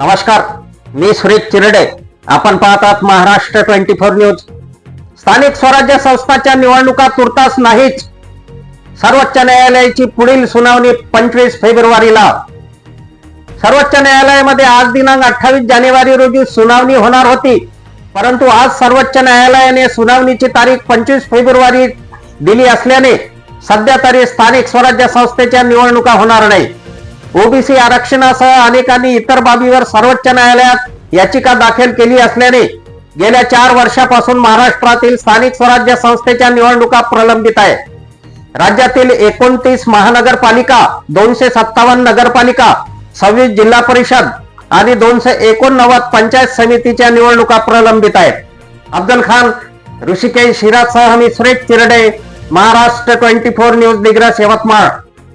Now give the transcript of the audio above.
नमस्कार मी सुरेश चिरडे. आपण पाहतात महाराष्ट्र ट्वेंटी फोर न्यूज. स्थानिक स्वराज्य संस्थाच्या निवडणुका तुर्तास नाहीच. सर्वोच्च न्यायालयाची पुढील सुनावणी पंचवीस फेब्रुवारीला. सर्वोच्च न्यायालयामध्ये आज दिनांक अठ्ठावीस जानेवारी रोजी सुनावणी होणार होती. परंतु आज सर्वोच्च न्यायालयाने सुनावणीची तारीख पंचवीस फेब्रुवारी दिली असल्याने सध्या तरी स्थानिक स्वराज्य संस्थेच्या निवडणुका होणार नाही ओबीसी आरक्षणासह अनेकांनी इतर बाबीवर सर्वोच्च न्यायालयात याचिका दाखल केली असल्याने गेल्या चार वर्षापासून महाराष्ट्रातील स्थानिक स्वराज्य संस्थेच्या निवडणुका प्रलंबित आहे राज्यातील एकोणतीस महानगरपालिका दोनशे सत्तावन्न नगरपालिका सव्वीस जिल्हा परिषद आणि दोनशे एकोणनव्वद पंचायत समितीच्या निवडणुका प्रलंबित आहेत. अफजल खान ऋषिकेश हिरासह मी Suresh Chirade Maharashtra twenty four news Digras Yavatmal.